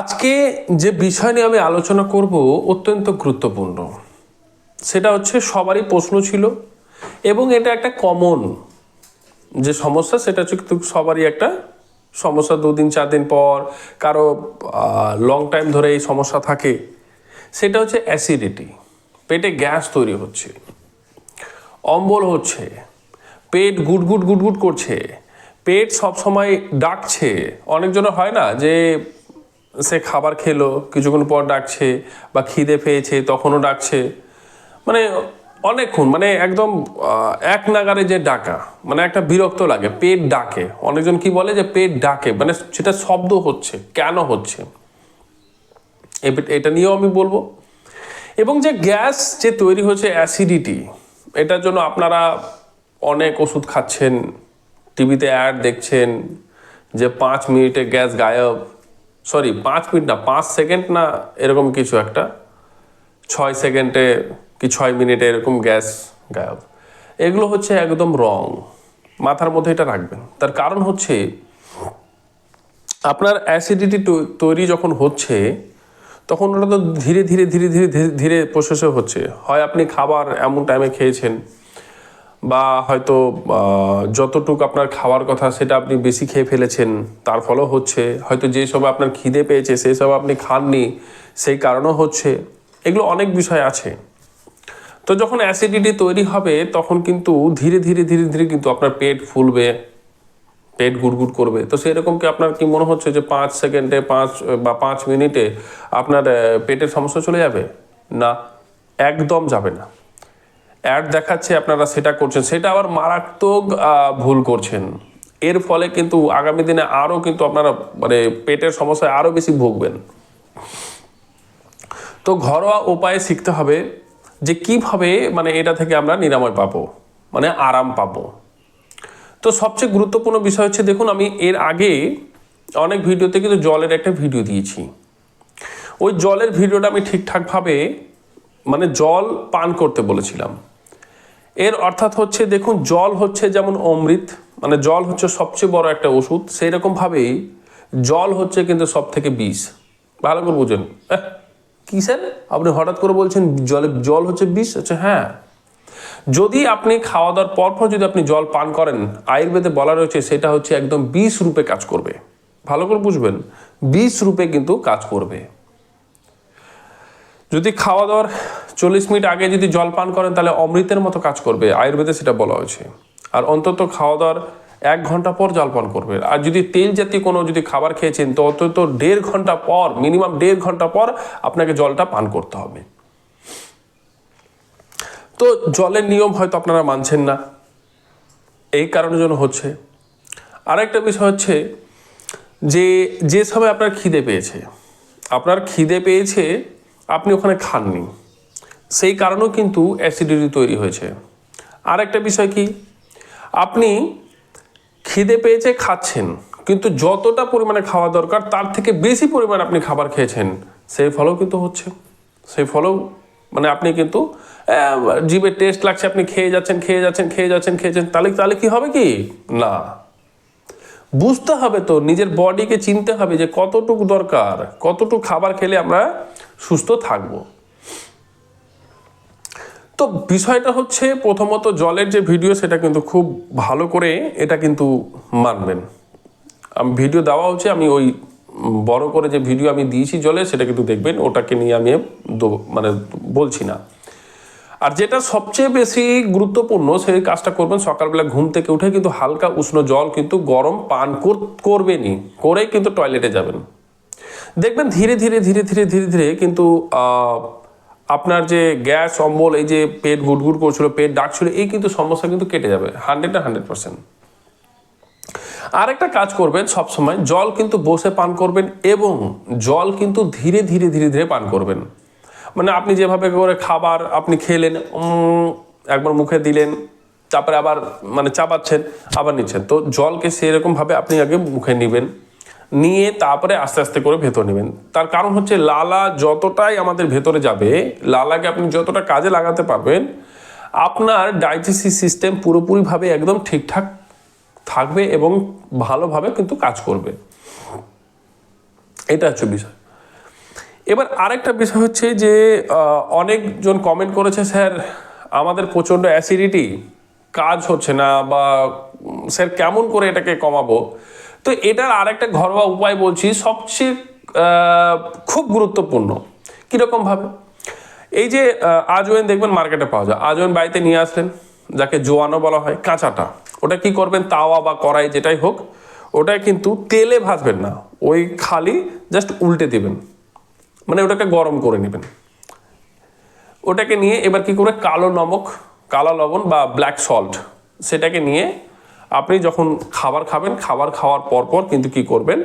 আজকে যে বিষয় নিয়ে আমি আলোচনা করব অত্যন্ত গুরুত্বপূর্ণ, সেটা হচ্ছে সবারই প্রশ্ন ছিল এবং এটা একটা কমন যে সমস্যা, সেটা হচ্ছে কিন্তু সবারই একটা সমস্যা। দুদিন চার দিন পর কারও লং টাইম ধরে এই সমস্যা থাকে, সেটা হচ্ছে অ্যাসিডিটি পেটে গ্যাস তৈরি হচ্ছে, অম্বল হচ্ছে, পেট গুটগুট গুটগুট করছে, পেট সব সময় ডাকছে অনেকজনের হয় না যে সে খাবার খেলো, কিছুক্ষণ পর ডাকছে বা খিদে পেয়েছে, তখনও ডাকছে। মানে অনেকক্ষণ মানে একদম এক নাগারে যে ডাকা মানে একটা বিরক্ত লাগে, পেট ডাকে। অনেকজন কি বলে যে পেট ডাকে মানে সেটা শব্দ হচ্ছে, কেন হচ্ছে? এটা নিয়েও আমি বলব। এবং যে গ্যাস যে তৈরি হচ্ছে অ্যাসিডিটি, এটার জন্য আপনারা অনেক ওষুধ খাচ্ছেন, টিভিতে অ্যাড দেখছেন যে পাঁচ মিনিটে গ্যাস গায়ব। সরি, পাঁচ মিনিট না, পাঁচ সেকেন্ড না এরকম কিছু একটা? ছয় সেকেন্ডে কি ছয় মিনিটে এরকম গ্যাস গায়ব? এগুলো হচ্ছে একদম রং। মাথার মধ্যে এটা রাখবেন। তার কারণ হচ্ছে, আপনার অ্যাসিডিটি তৈরি যখন হচ্ছে, তখন ওটা তো ধীরে ধীরে ধীরে ধীরে ধীরে ধীরে প্রসেসে হচ্ছে। হয় আপনি খাবার এমন টাইমে খেয়েছেন বা হয়তো যতটুকু আপনার খাওয়ার কথা সেটা আপনি বেশি খেয়ে ফেলেছেন, তার ফলেও হচ্ছে। হয়তো যে সময় আপনার খিদে পেয়েছে সেই সময় আপনি খাননি, সেই কারণও হচ্ছে। এগুলো অনেক বিষয় আছে। তো যখন অ্যাসিডিটি তৈরি হবে, তখন কিন্তু ধীরে ধীরে ধীরে ধীরে কিন্তু আপনার পেট ফুলবে, পেট গুড়গুড় করবে। তো সেরকম কি আপনার কি মনে হচ্ছে যে পাঁচ সেকেন্ডে, পাঁচ, বা পাঁচ মিনিটে আপনার পেটের সমস্যা চলে যাবে? না, একদম যাবে না। অ্যাড দেখাচ্ছে, আপনারা সেটা করছেন। সেটা আবার মারাত্মক ভুল করছেন। এর ফলে কিন্তু আগামী দিনে আরও কিন্তু আপনারা মানে পেটের সমস্যায় আরও বেশি ভুগবেন। তো ঘরোয়া উপায়ে শিখতে হবে যে কীভাবে মানে এটা থেকে আমরা নিরাময় পাবো মানে আরাম পাবো। তো সবচেয়ে গুরুত্বপূর্ণ বিষয় হচ্ছে, দেখুন, আমি এর আগে অনেক ভিডিওতে কিন্তু জলের একটা ভিডিও দিয়েছি। ওই জলের ভিডিওটা আমি ঠিকঠাকভাবে মানে জল পান করতে বলেছিলাম। এর অর্থাৎ হচ্ছে, দেখুন, জল হচ্ছে যেমন অমৃত মানে জল হচ্ছে সবচেয়ে বড় একটা ওষুধ সেই রকমভাবেই জল হচ্ছে কিন্তু সব থেকে বিষ। ভালো করে বুঝুন। কি স্যার আপনি হঠাৎ করে বলছেন জলে, জল হচ্ছে বিষ? আচ্ছা হ্যাঁ। যদি আপনি খাওয়া দাওয়ার পর যদি আপনি জল পান করেন, আয়ুর্বেদে বলা রয়েছে সেটা হচ্ছে একদম বিষ রূপে কাজ করবে। ভালো করে বুঝবেন, বিষ রূপে কিন্তু কাজ করবে। যদি খাওয়া দাওয়ার চল্লিশ মিনিট আগে যদি জল পান করেন, তাহলে অমৃতের মতো কাজ করবে। আয়ুর্বেদে সেটা বলা হয়েছে। আর অন্তত খাওয়া দাওয়ার এক ঘণ্টা পর জল পান করবে। আর যদি তেল জাতীয় কোনো যদি খাবার খেয়েছেন, তো অন্তত দেড় ঘণ্টা পর, মিনিমাম দেড় ঘণ্টা পর আপনাকে জলটা পান করতে হবে। তো জলের নিয়ম হয়তো আপনারা মানছেন না। এই কারণের জন্য হচ্ছে। আরেকটা বিষয় হচ্ছে যে যে সময় আপনার খিদে পেয়েছে, আপনার খিদে পেয়েছে আপনি ওখানে খাননি। সেই কারণেও কিন্তু অ্যাসিডিটি তৈরি হয়েছে। আর একটা বিষয় কি? আপনি খিদে পেয়েছে খাচ্ছেন, কিন্তু যতটা পরিমাণে খাওয়া দরকার, তার থেকে বেশি পরিমাণ আপনি খাবার খেয়েছেন, সেই ফলও কিন্তু হচ্ছে। সেই ফলও মানে আপনি কিন্তু জিভে টেস্ট লাগছে, আপনি খেয়ে যাচ্ছেন খেয়ে যাচ্ছেন খেয়ে যাচ্ছেন খেয়েছেন তাহলে তাহলে কি হবে কি? না। বুঝতে হবে তো, নিজের বডিকে চিনতে হবে যে কতটুকু দরকার, কতটুকু খাবার খেলে আমরা সুস্থ থাকব। তো বিষয়টা হচ্ছে প্রথমত জলের যে ভিডিও, সেটা কিন্তু খুব ভালো করে এটা কিন্তু মানবেন। আমি ভিডিও দেওয়া হচ্ছে, আমি ওই বড় করে যে ভিডিও আমি দিয়েছি জলে, সেটা কিন্তু দেখবেন, ওটাকে নিয়ে আমি মানে বলছি না। আর যেটা সবচেয়ে বেশি গুরুত্বপূর্ণ সেই কাজটা করবেন, সকালবেলা ঘুম থেকে উঠে কিন্তু হালকা উষ্ণ জল কিন্তু গরম পান কর- করবেনই, করেই কিন্তু টয়লেটে যাবেন। দেখবেন ধীরে ধীরে ধীরে ধীরে ধীরে ধীরে কিন্তু আপনার যে গ্যাস, অম্বল, এই যে পেট গুড়গুড় করছিল, পেট ডাকছিল, এই কিন্তু সমস্যা কিন্তু কেটে যাবে, হান্ড্রেড হান্ড্রেড পার্সেন্ট। আরেকটা কাজ করবেন সবসময়, জল কিন্তু বসে পান করবেন এবং জল কিন্তু ধীরে ধীরে ধীরে ধীরে পান করবেন। মানে আপনি যেভাবে করে খাবার আপনি খেলেন একবার মুখে দিলেন, তারপরে আবার মানে চাপাচ্ছেন, আবার নিচ্ছেন। তো জলকে সেরকমভাবে আপনি আগে মুখে নেবেন। নিয়ে তারপরে আস্তে আস্তে করে ভেতর নেবেন। তার কারণ হচ্ছে লালা যতটাই আমাদের ভেতরে যাবে, লালাকে আপনি যতটা কাজে লাগাতে পারবেন, আপনার ডাইজেস্টিভ সিস্টেম পুরোপুরিভাবে একদম ঠিকঠাক থাকবে এবং ভালোভাবে কিন্তু কাজ করবে। এটা হচ্ছে বিষয়। এবার আরেকটা বিষয় হচ্ছে যে অনেকজন কমেন্ট করেছে, স্যার, আমাদের প্রচণ্ড অ্যাসিডিটি কাজ হচ্ছে না বা, স্যার, কেমন করে এটাকে কমাবো? তো এটার আরেকটা ঘরোয়া উপায় বলছি সবচেয়ে খুব গুরুত্বপূর্ণ। কীরকমভাবে এই যে আহ, আজওয়াইন দেখবেন মার্কেটে পাওয়া যায়। আজওয়েন বাড়িতে নিয়ে আসলেন যাকে জোয়ানো বলা হয় কাঁচাটা। ওটা কি করবেন তাওয়া বা কড়াই যেটাই হোক ওটা কিন্তু তেলে ভাজবেন না। ওই খালি জাস্ট উল্টে দেবেন। মানে ওটাকে গরম করে নেবেন। ওটাকে নিয়ে এবার কি করে কালো নমক কালো লবণ বা ব্ল্যাক সল্ট সেটাকে নিয়ে আপনি যখন খাবার খাবেন, খাবার খাওয়ার পর পর কিন্তু কি করবেন?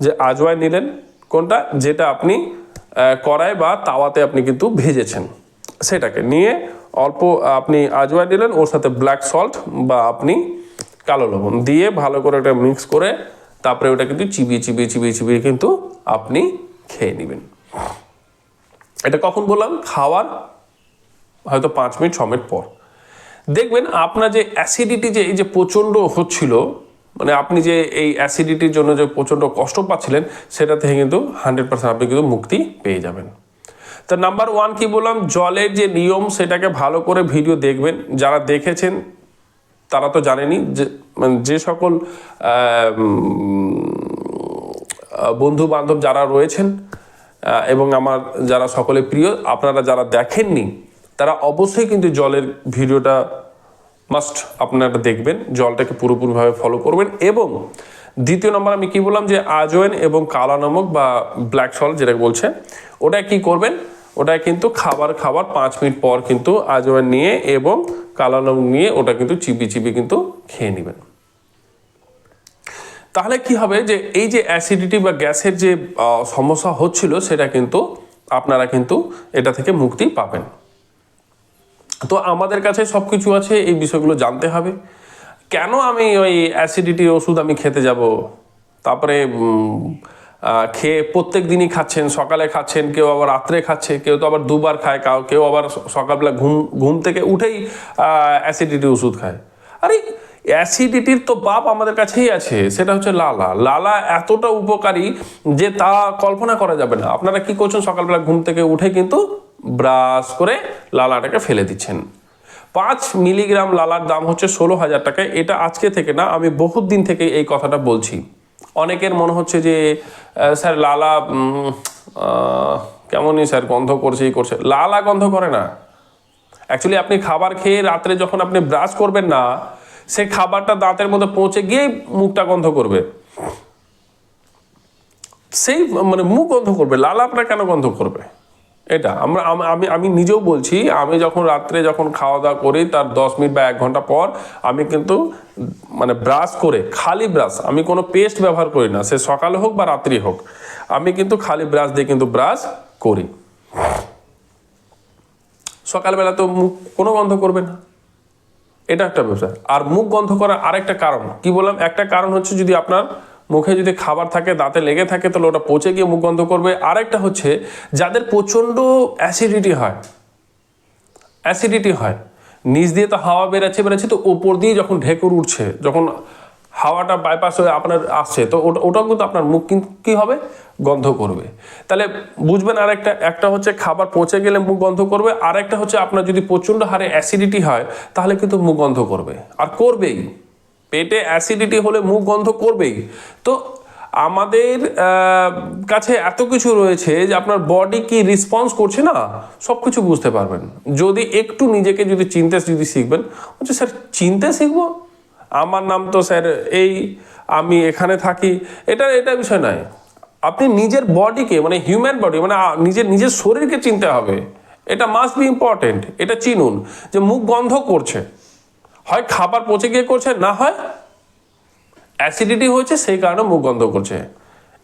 যে আজওয়াই নিলেন, কোনটা? যেটা আপনি কড়াই বা তাওয়াতে আপনি কিন্তু ভেজেছেন। সেটাকে নিয়ে অল্প, আপনি আজওয়াই নিলেন, ওর সাথে ব্ল্যাক সল্ট বা আপনি কালো লবণ দিয়ে ভালো করে ওটা মিক্স করে তারপরে ওটা কিন্তু চিবিয়ে চিবিয়ে চিবিয়ে চিবিয়ে কিন্তু আপনি খেয়ে নেবেন। এটা কখন বললাম? খাওয়ার হয়তো পাঁচ মিনিট, ছ মিনিট পর। দেখবেন আপনার যে অ্যাসিডিটি যে, এই যে প্রচণ্ড হচ্ছিল মানে আপনি যে এই অ্যাসিডিটির জন্য যে প্রচণ্ড কষ্ট পাচ্ছিলেন, সেটা থেকে কিন্তু হান্ড্রেড পার্সেন্ট আপনি কিন্তু মুক্তি পেয়ে যাবেন। তো নাম্বার ওয়ান কি বললাম? জলের যে নিয়ম, সেটাকে ভালো করে ভিডিও দেখবেন। যারা দেখেছেন, তারা তো জানেনি যে মানে যে সকল বন্ধু বান্ধব যারা রয়েছেন এবং আমার যারা সকলে প্রিয়, আপনারা যারা দেখেননি তারা অবশ্যই কিন্তু জলের ভিডিওটা মাস্ট আপনারা দেখবেন, জলটাকে পুরোপুরিভাবে ফলো করবেন এবং দ্বিতীয় নম্বর আমি কি বললাম যে আজওয়েন এবং কালা নমক বা ব্ল্যাক সল যেটা বলছে ওটা কি করবেন? ওটা কিন্তু খাবার খাবার পাঁচ মিনিট পর কিন্তু আজওয়ান নিয়ে এবং কালো নমক নিয়ে ওটা কিন্তু চিবি চিবি কিন্তু খেয়ে নেবেন। তাহলে কি হবে যে এই যে অ্যাসিডিটি বা গ্যাসের যে সমস্যা হচ্ছিল সেটা কিন্তু আপনারা কিন্তু এটা থেকে মুক্তি পাবেন। তো আমাদের কাছে সব কিছু আছে, এই বিষয়গুলো জানতে হবে। কেন আমি ওই অ্যাসিডিটির ওষুধ আমি খেতে যাব? তারপরে খেয়ে প্রত্যেক দিনই খাচ্ছেন, সকালে খাচ্ছেন, কেউ আবার রাত্রে খাচ্ছে, কেউ তো আবার দুবার খায়, কাউ, কেউ আবার সকালবেলা ঘুম ঘুম থেকে উঠেই অ্যাসিডিটি ওষুধ খায়। আরে অ্যাসিডিটির তো বাপ আমাদের কাছেই আছে, সেটা হচ্ছে লালা। লালা এতটা উপকারী যে তা কল্পনা করা যাবে না। আপনারা কি করছেন? সকালবেলা ঘুম থেকে উঠে কিন্তু ব্রাশ করে লালাটাকে ফেলে দিচ্ছেন। পাঁচ মিলিগ্রাম লালার দাম হচ্ছে ষোলো হাজার টাকা এটা আজকে থেকে না, আমি বহুত দিন থেকে এই কথাটা বলছি। অনেকের মনে হচ্ছে যে স্যার লালা কেমনই স্যার গন্ধ করছে করছে। লালা গন্ধ করে না। অ্যাকচুয়ালি আপনি খাবার খেয়ে রাত্রে যখন আপনি ব্রাশ করবেন না সেই খাবারটা দাঁতের মধ্যে পৌঁছে গিয়েই মুখটা গন্ধ করবে। সেই মানে মুখ গন্ধ করবে। লালা আপনার কেন গন্ধ করবে? এটা, আমরা, আম- আমি নিজেও বলছি, আমি যখন রাত্রে যখন খাওয়া দাওয়া করি, তার দশ মিনিট বা এক ঘণ্টা পর আমি কিন্তু মানে ব্রাশ করে, খালি ব্রাশ, আমি কোনো পেস্ট ব্যবহার করি না, সে সকালে হোক বা রাত্রি হোক, আমি কিন্তু খালি ব্রাশ দিয়ে কিন্তু ব্রাশ করি। সকালবেলা তো মুখ কোনো গন্ধ করবে না। এটা একটা ব্যবসা আর মুখ গন্ধ করার আরেকটা কারণ, কি বললাম? একটা কারণ হচ্ছে যদি আপনার মুখে যদি খাবার থাকে, দাঁতে লেগে থাকে, তাহলে ওটা পচে গিয়ে মুখ গন্ধ করবে। আরেকটা হচ্ছে, যাদের প্রচণ্ড অ্যাসিডিটি হয় অ্যাসিডিটি হয়, নিচ দিয়ে তো হাওয়া বেরাচ্ছে বেরাচ্ছে তো ওপর দিয়ে যখন ঢেকুর উঠছে, যখন হাওয়াটা বাইপাস হয়ে আপনার আসছে, তো ওটা, ওটাও কিন্তু আপনার মুখ কিন্তু কী হবে? গন্ধ করবে। তাহলে বুঝবেন আরেকটা, একটা একটা হচ্ছে খাবার পচে গেলে মুখ গন্ধ করবে, আরেকটা হচ্ছে আপনার যদি প্রচণ্ড হারে অ্যাসিডিটি হয়, তাহলে কিন্তু মুখ গন্ধ করবে। আর করবেই। পেটে অ্যাসিডিটি হলে মুখ গন্ধ করবেই। তো আমাদের কাছে এত কিছু রয়েছে যে আপনার বডি কি রেসপন্স করছে না সব কিছু বুঝতে পারবেন। যদি একটু নিজেকে যদি চিনতে যদি শিখবেন, বলছে, স্যার, চিনতে শিখব? আমার নাম তো, স্যার, এই, আমি এখানে থাকি। এটা এটা বিষয় নয়। আপনি নিজের বডিকে মানে হিউম্যান বডি মানে নিজের নিজের শরীরকে চিনতে হবে। এটা মাস্ট বি ইম্পর্টেন্ট এটা চিনুন যে মুখ গন্ধ করছে। হয় খাবার পচে গিয়ে করছে, না হয় অ্যাসিডিটি হয়েছে, সেই কারণে মুখ গন্ধ করছে।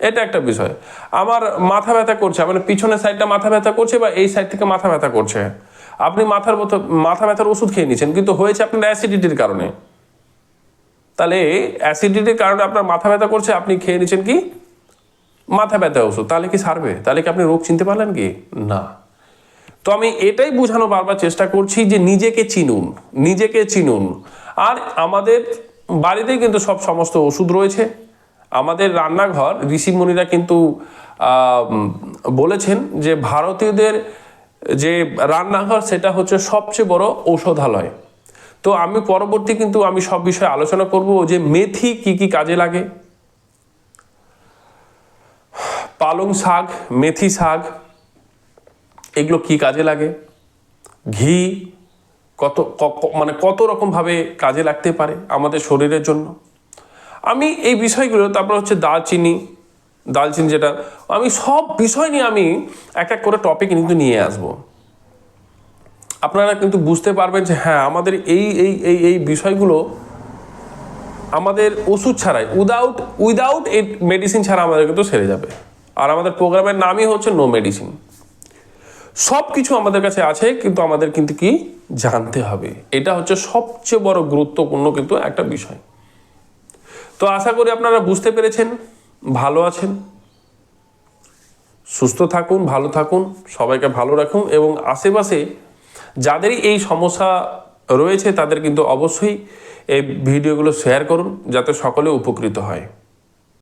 এটা একটা বিষয়। আমার মাথা ব্যথা করছে মানে পিছনের সাইডটা মাথা ব্যথা করছে বা এই সাইড থেকে মাথা ব্যথা করছে। আপনি মাথার মাথা ব্যথার ওষুধ খেয়ে নিচ্ছেন, কিন্তু হয়েছে আপনার অ্যাসিডিটির কারণে। তাহলে অ্যাসিডিটির কারণে আপনার মাথা ব্যথা করছে, আপনি খেয়ে নিচ্ছেন কি? মাথা ব্যথা ওষুধ, তাহলে কি সারবে? তাহলে কি আপনি রোগ চিনতে পারলেন কি? না। তো আমি এটাই বোঝানো বারবার চেষ্টা করছি যে নিজেকে চিনুন নিজেকে চিনুন। আর আমাদের বাড়িতেই কিন্তু সব সমস্ত ওষুধ রয়েছে। আমাদের রান্নাঘর ঋষিমণিরা কিন্তু বলেছেন যে ভারতীয়দের যে রান্নাঘর, সেটা হচ্ছে সবচেয়ে বড় ঔষধালয়। তো আমি পরবর্তী কিন্তু আমি সব বিষয়ে আলোচনা করব যে মেথি কি কি কাজে লাগে। পালং শাক, মেথি শাক এগুলো কি কাজে লাগে? ঘি কত মানে কত রকমভাবে কাজে লাগতে পারে আমাদের শরীরের জন্য? আমি এই বিষয়গুলো, তারপর হচ্ছে দালচিনি দালচিনি যেটা, আমি সব বিষয় নিয়ে আমি এক এক করে টপিক কিন্তু নিয়ে আসব। আপনারা কিন্তু বুঝতে পারবেন যে হ্যাঁ আমাদের এই এই এই এই বিষয়গুলো আমাদের ওষুধ ছাড়াই উইদাউট উইদাউট এই মেডিসিন ছাড়া আমাদের কিন্তু সেরে যাবে। আর আমাদের প্রোগ্রামের নামই হচ্ছে নো মেডিসিন সব কিছু আমাদের কাছে আছে, কিন্তু আমাদের কিন্তু কি জানতে হবে। এটা হচ্ছে সবচেয়ে বড় গুরুত্বপূর্ণ কিন্তু একটা বিষয়। তো আশা করি আপনারা বুঝতে পেরেছেন, ভালো আছেন, সুস্থ থাকুন, ভালো থাকুন, সবাইকে ভালো রাখুন এবং আশেপাশে যাদেরই এই সমস্যা রয়েছে তাদের কিন্তু অবশ্যই এই ভিডিওগুলো শেয়ার করুন, যাতে সকলে উপকৃত হয়।